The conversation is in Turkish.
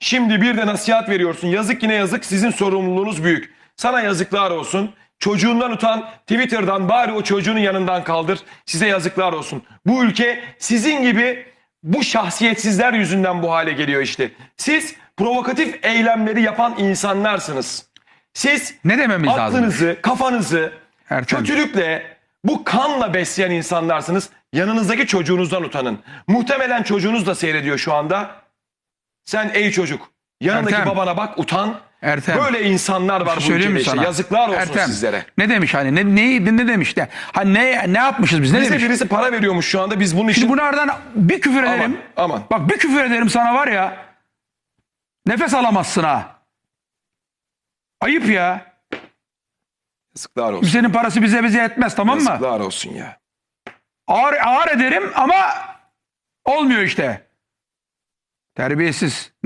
Şimdi bir de nasihat veriyorsun. Yazık yine yazık sizin sorumluluğunuz büyük. Sana yazıklar olsun. Çocuğundan utan Twitter'dan bari o çocuğunun yanından kaldır. Size yazıklar olsun. Bu ülke sizin gibi bu şahsiyetsizler yüzünden bu hale geliyor işte. Siz provokatif eylemleri yapan insanlarsınız. Siz Ne dememiz lazım? aklınızı, kafanızı Ertem. kötülükle, bu kanla besleyen insanlarsınız. Yanınızdaki çocuğunuzdan utanın. Muhtemelen çocuğunuz da seyrediyor şu anda. Sen ey çocuk yanındaki Ertem. babana bak utan. Ertem. Böyle insanlar var Bir bu şey söyleyeyim ülkede mi işte. sana? Yazıklar olsun Ertem, sizlere. Ne demiş hani ne ne, ne demiş de hani ne ne yapmışız biz ne Bize demiş? birisi para veriyormuş şu anda biz bunun için. Şimdi bunlardan bir küfür Aman, ederim. aman. Bak bir küfür ederim sana var ya. Nefes alamazsın ha. Ayıp ya. Yazıklar olsun. Kimsenin parası bize bize yetmez tamam mı? Yazıklar olsun ya. Ağır, ağır ederim ama olmuyor işte. Terbiyesiz. Ne